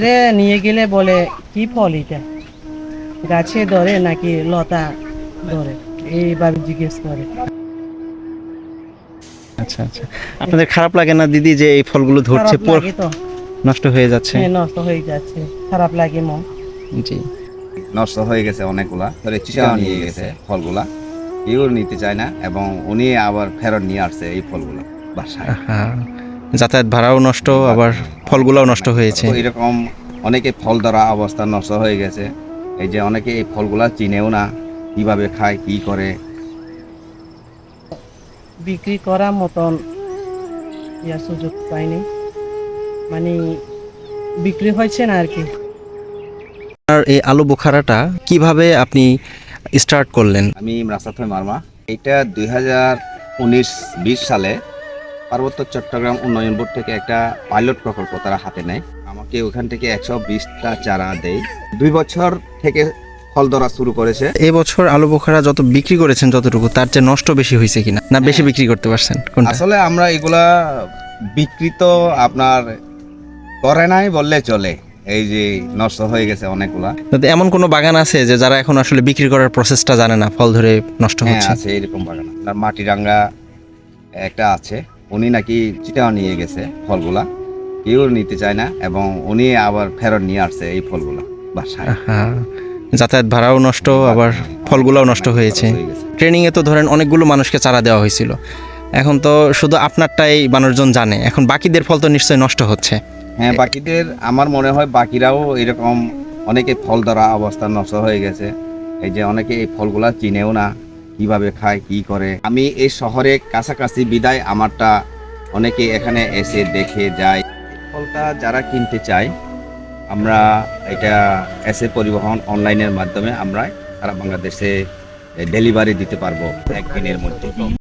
আরে নিয়ে গেলে বলে কি ফল এটা? গাছে ধরে নাকি লতা ধরে? এইভাবে জিজ্ঞেস করে। আচ্ছা আচ্ছা। আপনাদের খারাপ লাগে না দিদি যে এই ফলগুলো ধরছে? নষ্ট হয়ে যাচ্ছে। হ্যাঁ, নষ্ট হয়ে যাচ্ছে। খারাপ লাগে মন। জি। নষ্ট হয়ে গেছে অনেকগুলা। ধরে চিটাও নিয়ে গেছে ফলগুলা। কেউ নিতে চায় না এবং উনি আবার ফেরত নিয়ে আসছে এই ফলগুলো বাসায়। হ্যাঁ যাতায়াত ভাড়াও নষ্ট আবার ফলগুলোও নষ্ট হয়েছে। এরকম অনেকে ফল ধরা অবস্থা নষ্ট হয়ে গেছে। এই যে অনেকে এই ফলগুলা চিনেও না কীভাবে খায় কি করে। বিক্রি করার মতন ইয়ার সুযোগ পাইনি। মানে বিক্রি হয়েছে না আর কি। আর এই আলু বোখারাটা কীভাবে আপনি স্টার্ট করলেন? আমি রাস্তাত মারমা। এটা দুই হাজার উনিশ বিশ সালে পার্বত্য চট্টগ্রাম উন্নয়ন বোর্ড থেকে একটা পাইলট প্রকল্প তারা হাতে নেয়। আমাকে ওখান থেকে একশো বিশটা চারা দেয়। দুই বছর থেকে ফল ধরা শুরু করেছে। এবছর আলু বোখারা যত বিক্রি করেছেন যতটুকু তার চেয়ে নষ্ট বেশি হয়েছে কিনা? না বেশি বিক্রি করতে পারছেন? কোনটা? আসলে আমরা এগুলা বিকৃত আপনার করে নাই বললে চলে। এই যে নষ্ট হয়ে গেছে অনেকগুলা। এমন কোনো বাগান আছে যে যারা এখন আসলে বিক্রি করার প্রসেসটা জানে না ফল ধরে নষ্ট হ্যাঁ হচ্ছে? আছে এরকম বাগান। আপনার মাটিরাঙ্গা একটা আছে। উনি নাকি চিটাও নিয়ে গেছে ফলগুলা। কেউ নিতে চায় না এবং উনি আবার ফেরত নিয়ে আসছে এই ফলগুলা বাসায়। যাতায়াত ভাড়াও নষ্ট আবার ফলগুলোও নষ্ট হয়েছে। হয়ে গেছে। ট্রেনিং এ তো ধরেন অনেকগুলো মানুষকে চারা দেওয়া হয়েছিল। এখন তো শুধু আপনারটাই মানুষজন জানে এখন বাকিদের ফল তো নিশ্চয়ই নষ্ট হচ্ছে। হ্যাঁ বাকিদের আমার মনে হয় বাকিরাও এরকম অনেকে ফল ধরা অবস্থা নষ্ট হয়ে গেছে। এই যে অনেকে এই ফলগুলা চিনেও না। কীভাবে খায়, কি করে। আমি এই শহরে কাছাকাছি বিদায় আমারটা অনেকে এখানে এসে দেখে যায়। ফলটা যারা কিনতে চায়, আমরা এটা এসে পরিবহন অনলাইনের মাধ্যমে আমরা সারা বাংলাদেশে ডেলিভারি দিতে পারব। একদিনের মধ্যে।